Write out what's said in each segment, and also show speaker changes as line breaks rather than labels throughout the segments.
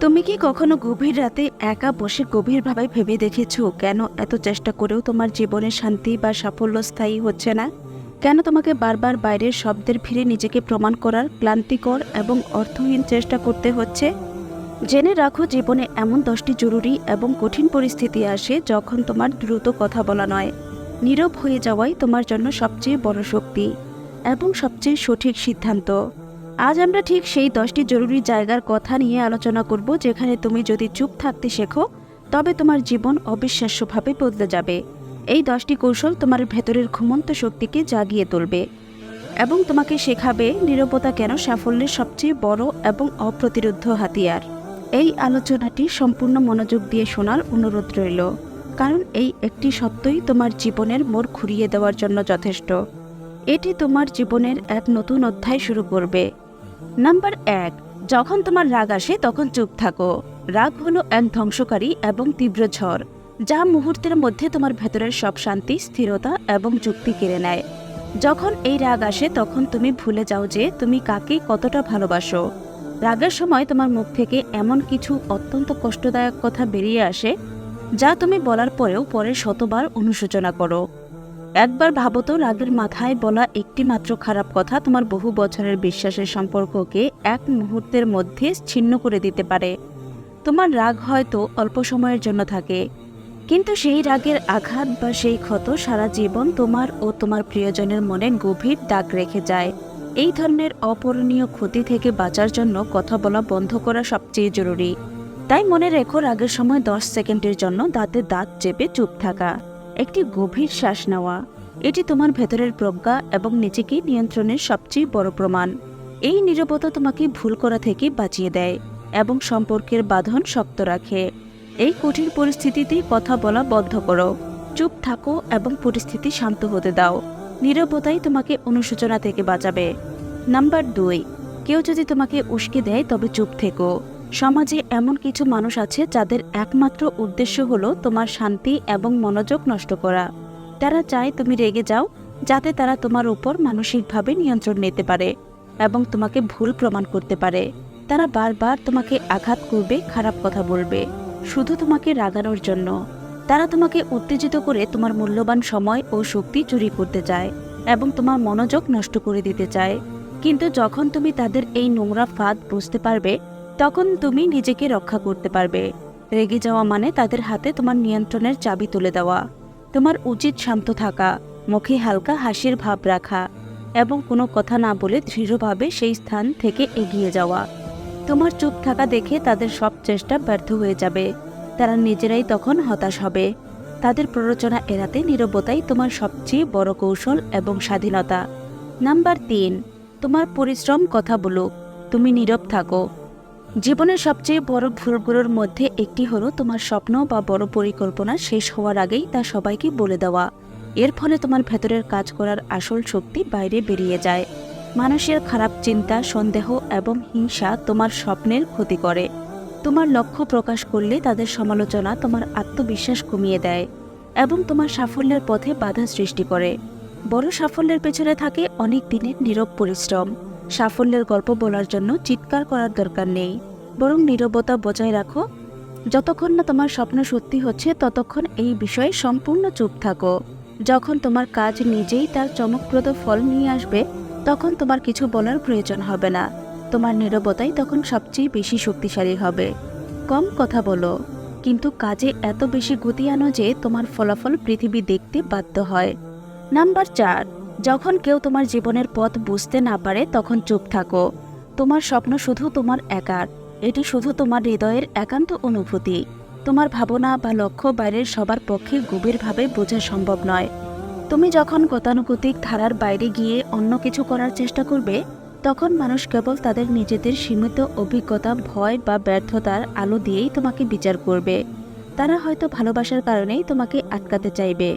তুমি কি কখনো গভীর রাতে একা বসে গভীরভাবে ভেবে দেখেছ কেন এত চেষ্টা করেও তোমার জীবনে শান্তি বা সাফল্য স্থায়ী হচ্ছে না? কেন তোমাকে বারবার বাইরের শব্দের ফিরে নিজেকে প্রমাণ করার ক্লান্তিকর এবং অর্থহীন চেষ্টা করতে হচ্ছে? জেনে রাখো জীবনে এমন দশটি জরুরি এবং কঠিন পরিস্থিতি আসে যখন তোমার দ্রুত কথা বলা নয়। নীরব হয়ে যাওয়াই তোমার জন্য সবচেয়ে বড় শক্তি এবং সবচেয়ে সঠিক সিদ্ধান্ত। আজ আমরা ঠিক সেই দশটি জরুরি জায়গার কথা নিয়ে আলোচনা করব যেখানে তুমি যদি চুপ থাকতে শেখো, তবে তোমার জীবন অবিশ্বাস্যভাবে বদলে যাবে। এই দশটি কৌশল তোমার ভেতরের ঘুমন্ত শক্তিকে জাগিয়ে তুলবে এবং তোমাকে শেখাবে নীরবতা কেন সাফল্যের সবচেয়ে বড় এবং অপ্রতিরোধ্য হাতিয়ার। এই আলোচনাটি সম্পূর্ণ মনোযোগ দিয়ে শোনার অনুরোধ রইল, কারণ এই একটি সত্যই তোমার জীবনের মোড় ঘুরিয়ে দেওয়ার জন্য যথেষ্ট। এটি তোমার জীবনের এক নতুন অধ্যায় শুরু করবে। নাম্বার এক, যখন তোমার রাগ আসে, তখন চুপ থাকো। রাগ হলো এক ধ্বংসকারী এবং তীব্র ঝড়, যা মুহূর্তের মধ্যে তোমার ভেতরের সব শান্তি, স্থিরতা এবং যুক্তি কেড়ে নেয়। যখন এই রাগ আসে, তখন তুমি ভুলে যাও যে তুমি কাকে কতটা ভালোবাসো। রাগের সময় তোমার মুখ থেকে এমন কিছু অত্যন্ত কষ্টদায়ক কথা বেরিয়ে আসে, যা তুমি বলার পরেও পরে শতবার অনুশোচনা করো। একবার ভাবো তো, রাগের মাথায় বলা একটি মাত্র খারাপ কথা তোমার বহু বছরের বিশ্বাসের সম্পর্ককে এক মুহূর্তের মধ্যে ছিন্ন করে দিতে পারে। তোমার রাগ হয়তো অল্প সময়ের জন্য থাকে, কিন্তু সেই রাগের আঘাত বা সেই ক্ষত সারা জীবন তোমার ও তোমার প্রিয়জনের মনে গভীর দাগ রেখে যায়। এই ধরনের অপরণীয় ক্ষতি থেকে বাঁচার জন্য কথা বলা বন্ধ করা সবচেয়ে জরুরি। তাই মনে রেখো, রাগের সময় দশ সেকেন্ডের জন্য দাঁতে দাঁত চেপে চুপ থাকা। একটি গভীর শ্বাস নেওয়া। এটি তোমার ভেতরের প্রজ্ঞা এবং নিজেকে নিয়ন্ত্রণের সবচেয়ে বড় প্রমাণ। এই নীরবতা তোমাকে ভুল করা থেকে বাঁচিয়ে দেয় এবং সম্পর্কের বাঁধন শক্ত রাখে। এই কঠিন পরিস্থিতিতে কথা বলা বন্ধ করো। চুপ থাকো এবং পরিস্থিতি শান্ত হতে দাও। নীরবতাই তোমাকে অনুশোচনা থেকে বাঁচাবে। নাম্বার দুই, কেউ যদি তোমাকে উস্কে দেয় তবে চুপ থেকো। সমাজে এমন কিছু মানুষ আছে যাদের একমাত্র উদ্দেশ্য হলো তোমার শান্তি এবং মনোযোগ নষ্ট করা। তারা চায় তুমি রেগে যাও, যাতে তারা তোমার উপর মানসিকভাবে নিয়ন্ত্রণ নিতে পারে এবং তোমাকে ভুল প্রমাণ করতে পারে। তারা বারবার তোমাকে আঘাত করবে, খারাপ কথা বলবে, শুধু তোমাকে রাগানোর জন্য। তারা তোমাকে উত্তেজিত করে তোমার মূল্যবান সময় ও শক্তি চুরি করতে চায় এবং তোমার মনোযোগ নষ্ট করে দিতে চায়। কিন্তু যখন তুমি তাদের এই নোংরা ফাঁদ বুঝতে পারবে তখন তুমি নিজেকে রক্ষা করতে পারবে। রেগে যাওয়া মানে তাদের হাতে তোমার নিয়ন্ত্রণের চাবি তুলে দেওয়া। তোমার উচিত শান্ত থাকা, মুখে হালকা হাসির ভাব রাখা এবং কোনো কথা না বলে দৃঢ়ভাবে সেই স্থান থেকে এগিয়ে যাওয়া। তোমার চুপ থাকা দেখে তাদের সব চেষ্টা ব্যর্থ হয়ে যাবে। তারা নিজেরাই তখন হতাশ হবে। তাদের প্ররোচনা এড়াতে নীরবতাই তোমার সবচেয়ে বড় কৌশল এবং স্বাধীনতা। নাম্বার তিন, তোমার পরিশ্রম কথা বলুক তুমি নীরব থাকো। জীবনের সবচেয়ে বড় ভুলগুলোর মধ্যে একটি হলো তোমার স্বপ্ন বা বড় পরিকল্পনা শেষ হওয়ার আগেই তা সবাইকে বলে দেওয়া। এর ফলে তোমার ভেতরের কাজ করার আসল শক্তি বাইরে বেরিয়ে যায়। মানুষের খারাপ চিন্তা, সন্দেহ এবং হিংসা তোমার স্বপ্নের ক্ষতি করে। তোমার লক্ষ্য প্রকাশ করলে তাদের সমালোচনা তোমার আত্মবিশ্বাস কমিয়ে দেয় এবং তোমার সাফল্যের পথে বাধা সৃষ্টি করে। বড় সাফল্যের পেছনে থাকে অনেক দিনের নীরব পরিশ্রম। সাফল্যের গল্প বলার জন্য চিৎকার করার দরকার নেই। বরং নীরবতা বজায় রাখো। যতক্ষণ না তোমার স্বপ্ন সত্যি হচ্ছে, ততক্ষণ এই বিষয়ে সম্পূর্ণ চুপ থাকো। যখন তোমার কাজ নিজেই তার চমকপ্রদ ফল নিয়ে আসবে, তখন তোমার কিছু বলার প্রয়োজন হবে না। তোমার নীরবতাই তখন সবচেয়ে বেশি শক্তিশালী হবে। কম কথা বলো। কিন্তু কাজে এত বেশি গতি আনো যে তোমার ফলাফল পৃথিবী দেখতে বাধ্য হয়। নাম্বার চার যখন কেউ তোমার জীবনের পথ বুঝতে না পারে, তখন চুপ থাকো। তোমার স্বপ্ন শুধু তোমার একার। এটি শুধু তোমার হৃদয়ের একান্ত অনুভূতি। তোমার ভাবনা বা লক্ষ্য বাইরের সবার পক্ষে গভীরভাবে বোঝা সম্ভব নয়। তুমি যখন গতানুগতিক ধারার বাইরে গিয়ে অন্য কিছু করার চেষ্টা করবে, তখন মানুষ কেবল তাদের নিজেদের সীমিত অভিজ্ঞতা, ভয় বা ব্যর্থতার আলো দিয়েই তোমাকে বিচার করবে। তারা হয়তো ভালোবাসার কারণেই তোমাকে আটকাতে চাইবে,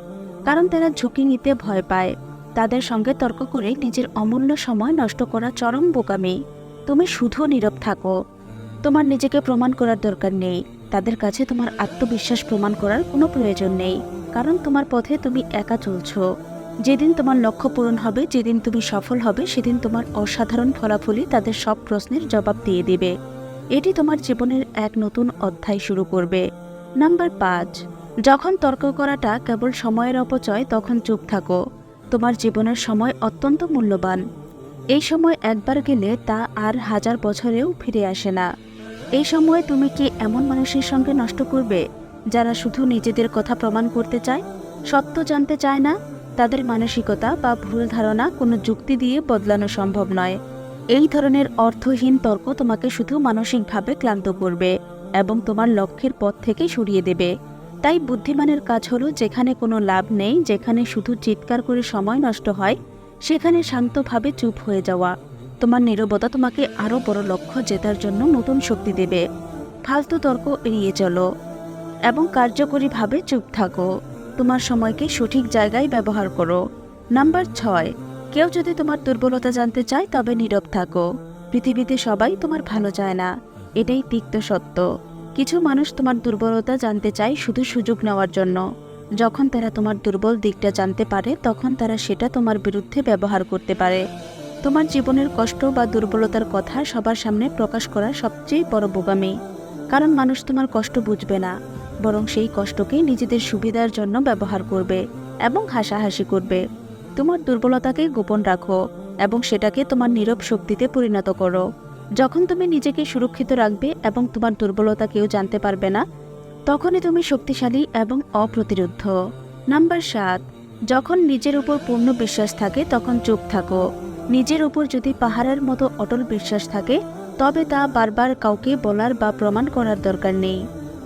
কারণ তারা ঝুঁকি নিতে ভয় পায়। তাদের সঙ্গে তর্ক করে নিজের অমূল্য সময় নষ্ট করা চরম বোকামি। তুমি শুধু নীরব থাকো। তোমার নিজেকে প্রমাণ করার দরকার নেই। তাদের কাছে তোমার আত্মবিশ্বাস প্রমাণ করার কোনো প্রয়োজন নেই। কারণ তোমার পথে তুমি একা চলছো। যেদিন তোমার লক্ষ্য পূরণ হবে, যেদিন তুমি সফল হবে, সেদিন তোমার অসাধারণ ফলাফলই তাদের সব প্রশ্নের জবাব দিয়ে দিবে। এটি তোমার জীবনের এক নতুন অধ্যায় শুরু করবে। নাম্বার পাঁচ। যখন তর্ক করাটা কেবল সময়ের অপচয়, তখন চুপ থাকো। তোমার জীবনের সময় অত্যন্ত মূল্যবান। এই সময় একবার গেলে তা আর হাজার বছরেও ফিরে আসে না। এই সময়ে তুমি কি এমন মানুষের সঙ্গে নষ্ট করবে, যারা শুধু নিজেদের কথা প্রমাণ করতে চায়? সত্য জানতে চায় না? তাদের মানসিকতা বা ভুল ধারণা কোনো যুক্তি দিয়ে বদলানো সম্ভব নয়। এই ধরনের অর্থহীন তর্ক তোমাকে শুধু মানসিকভাবে ক্লান্ত করবে এবং তোমার লক্ষ্যের পথ থেকে সরিয়ে দেবে। তাই বুদ্ধিমানের কাজ হলো যেখানে কোনো লাভ নেই, যেখানে শুধু চিৎকার করে সময় নষ্ট হয়, সেখানে শান্তভাবে চুপ হয়ে যাওয়া। তোমার নীরবতা তোমাকে আরও বড় লক্ষ্য জেতার জন্য নতুন শক্তি দেবে। ফালতু তর্ক এড়িয়ে চলো এবং কার্যকরীভাবে চুপ থাকো। তোমার সময়কে সঠিক জায়গায় ব্যবহার করো। নাম্বার ছয়, কেউ যদি তোমার দুর্বলতা জানতে চায় তবে নীরব থাকো। পৃথিবীতে সবাই তোমার ভালো চায় না। এটাই তিক্ত সত্য। কিছু মানুষ তোমার দুর্বলতা জানতে চায় শুধু সুযোগ নেওয়ার জন্য। যখন তারা তোমার দুর্বল দিকটা জানতে পারে, তখন তারা সেটা তোমার বিরুদ্ধে ব্যবহার করতে পারে। তোমার জীবনের কষ্ট বা দুর্বলতার কথা সবার সামনে প্রকাশ করা সবচেয়ে বড় বোগামি কারণ মানুষ তোমার কষ্ট বুঝবে না, বরং সেই কষ্টকে নিজেদের সুবিধার জন্য ব্যবহার করবে এবং হাসাহাসি করবে। তোমার দুর্বলতাকে গোপন রাখো এবং সেটাকে তোমার নীরব শক্তিতে পরিণত করো। যখন তুমি নিজেকে সুরক্ষিত রাখবে এবং তোমার দুর্বলতা কেউ জানতে পারবে না, তখনই তুমি শক্তিশালী এবং অপ্রতিরোধ্য নাম্বার সাত, যখন নিজের উপর পূর্ণ বিশ্বাস থাকে, তখন চুপ থাকো। নিজের উপর যদি পাহাড়ের মতো অটল বিশ্বাস থাকে, তবে তা বারবার কাউকে বলার বা প্রমাণ করার দরকার নেই।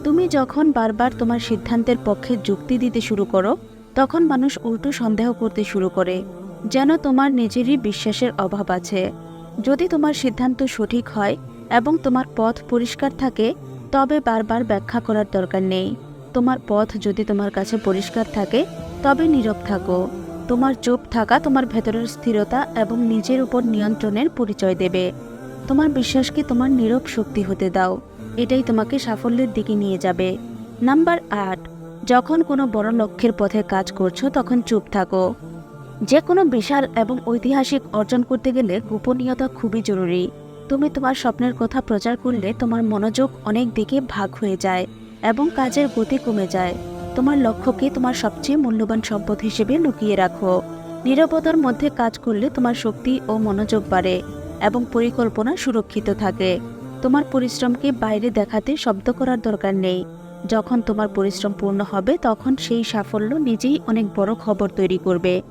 তুমি যখন বারবার তোমার সিদ্ধান্তের পক্ষে যুক্তি দিতে শুরু করো, তখন মানুষ উল্টো সন্দেহ করতে শুরু করে, যেন তোমার নিজেরই বিশ্বাসের অভাব আছে। যদি তোমার সিদ্ধান্ত সঠিক হয় এবং তোমার পথ পরিষ্কার থাকে, তবে বারবার ব্যাখ্যা করার দরকার নেই। তোমার পথ যদি তোমার কাছে পরিষ্কার থাকে, তবে নীরব থাকো। তোমার চুপ থাকা তোমার ভেতরের স্থিরতা এবং নিজের উপর নিয়ন্ত্রণের পরিচয় দেবে। তোমার বিশ্বাসকে তোমার নীরব শক্তি হতে দাও। এটাই তোমাকে সাফল্যের দিকে নিয়ে যাবে। নাম্বার আট, যখন কোনো বড় লক্ষ্যের পথে কাজ করছ, তখন চুপ থাকো। যে কোনো বিশাল এবং ঐতিহাসিক অর্জন করতে গেলে গোপনীয়তা খুবই জরুরি। তুমি তোমার স্বপ্নের কথা প্রচার করলে তোমার মনোযোগ অনেক দিকে ভাগ হয়ে যায় এবং কাজের গতি কমে যায়। তোমার লক্ষ্যকে তোমার সবচেয়ে মূল্যবান সম্পদ হিসেবে লুকিয়ে রাখো। নিরাপদার মধ্যে কাজ করলে তোমার শক্তি ও মনোযোগ বাড়ে এবং পরিকল্পনা সুরক্ষিত থাকে। তোমার পরিশ্রমকে বাইরে দেখাতে শব্দ করার দরকার নেই। যখন তোমার পরিশ্রম পূর্ণ হবে, তখন সেই সাফল্য নিজেই অনেক বড় খবর তৈরি করবে।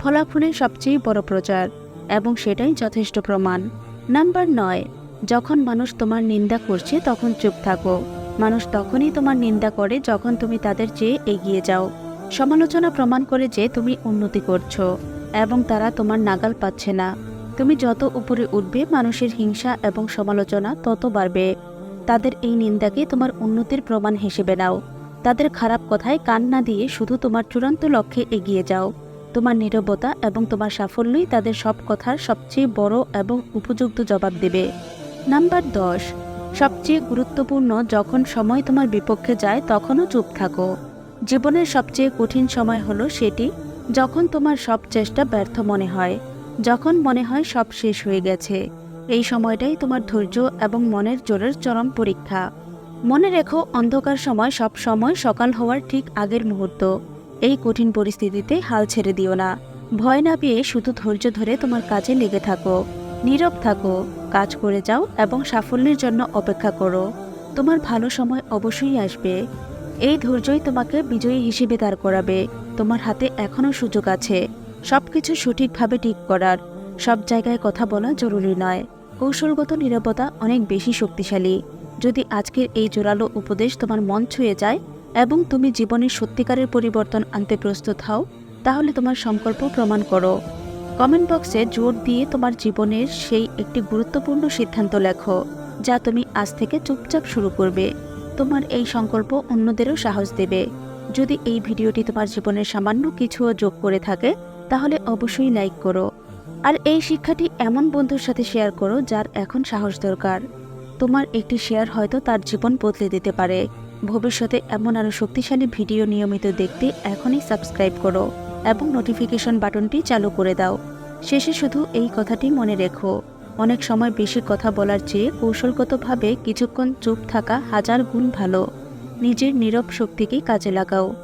ফলাফলের সবচেয়ে বড় প্রচার, এবং সেটাই যথেষ্ট প্রমাণ। নাম্বার নয়, যখন মানুষ তোমার নিন্দা করছে তখন চুপ থাকো। মানুষ তখনই তোমার নিন্দা করে যখন তুমি তাদের চেয়ে এগিয়ে যাও। সমালোচনা প্রমাণ করে যে তুমি উন্নতি করছ, এবং তারা তোমার নাগাল পাচ্ছে না। তুমি যত উপরে উঠবে মানুষের হিংসা এবং সমালোচনা তত বাড়বে। তাদের এই নিন্দাকে তোমার উন্নতির প্রমাণ হিসেবে নাও। তাদের খারাপ কথায় কান না দিয়ে শুধু তোমার চূড়ান্ত লক্ষ্যে এগিয়ে যাও। তোমার নীরবতা এবং তোমার সাফল্যই তাদের সব কথার সবচেয়ে বড় এবং উপযুক্ত জবাব দেবে। নাম্বার দশ, সবচেয়ে গুরুত্বপূর্ণ, যখন সময় তোমার বিপক্ষে যায়, তখনও চুপ থাকো। জীবনের সবচেয়ে কঠিন সময় হলো সেটি, যখন তোমার সব চেষ্টা ব্যর্থ মনে হয়, যখন মনে হয় সব শেষ হয়ে গেছে। এই সময়টাই তোমার ধৈর্য এবং মনের জোরের চরম পরীক্ষা। মনে রেখো, অন্ধকার সময় সব সময় সকাল হওয়ার ঠিক আগের মুহূর্ত। এই কঠিন পরিস্থিতিতে হাল ছেড়ে দিও না। ভয় না পেয়ে শুধু ধৈর্য ধরে তোমার কাজে লেগে থাকো। নীরব থাকো, কাজ করে যাও এবং সাফল্যের জন্য অপেক্ষা করো। তোমার ভালো সময় অবশ্যই আসবে। এই ধৈর্যই তোমাকে বিজয়ী হিসেবে দাঁড় করাবে। তোমার হাতে এখনও সুযোগ আছে। সবকিছু সঠিকভাবে ঠিক করার। সব জায়গায় কথা বলা জরুরি নয়। কৌশলগত নিরাপত্তা অনেক বেশি শক্তিশালী। যদি আজকের এই জোরালো উপদেশ তোমার মন ছুঁয়ে যায় এবং তুমি জীবনের সত্যিকারের পরিবর্তন আনতে প্রস্তুত হও, তাহলে তোমার সংকল্প প্রমাণ করো। কমেন্ট বক্সে জোর দিয়ে তোমার জীবনের সেই একটি গুরুত্বপূর্ণ সিদ্ধান্ত লেখো, যা তুমি আজ থেকে চুপচাপ শুরু করবে। তোমার এই সংকল্প অন্যদেরও সাহস দেবে। যদি এই ভিডিওটি তোমার জীবনের সামান্য কিছুও যোগ করে থাকে, তাহলে অবশ্যই লাইক করো। আর এই শিক্ষাটি এমন বন্ধুর সাথে শেয়ার করো, যার এখন সাহস দরকার। তোমার একটি শেয়ার হয়তো তার জীবন বদলে দিতে পারে। ভবিষ্যতে এমন আরও শক্তিশালী ভিডিও নিয়মিত দেখতে এখনই সাবস্ক্রাইব করো এবং নোটিফিকেশন বাটনটি চালু করে দাও। শেষে শুধু এই কথাটি মনে রেখো। অনেক সময় বেশি কথা বলার চেয়ে কৌশলগতভাবে কিছুক্ষণ চুপ থাকা হাজার গুণ ভালো। নিজের নীরব শক্তিকে কাজে লাগাও।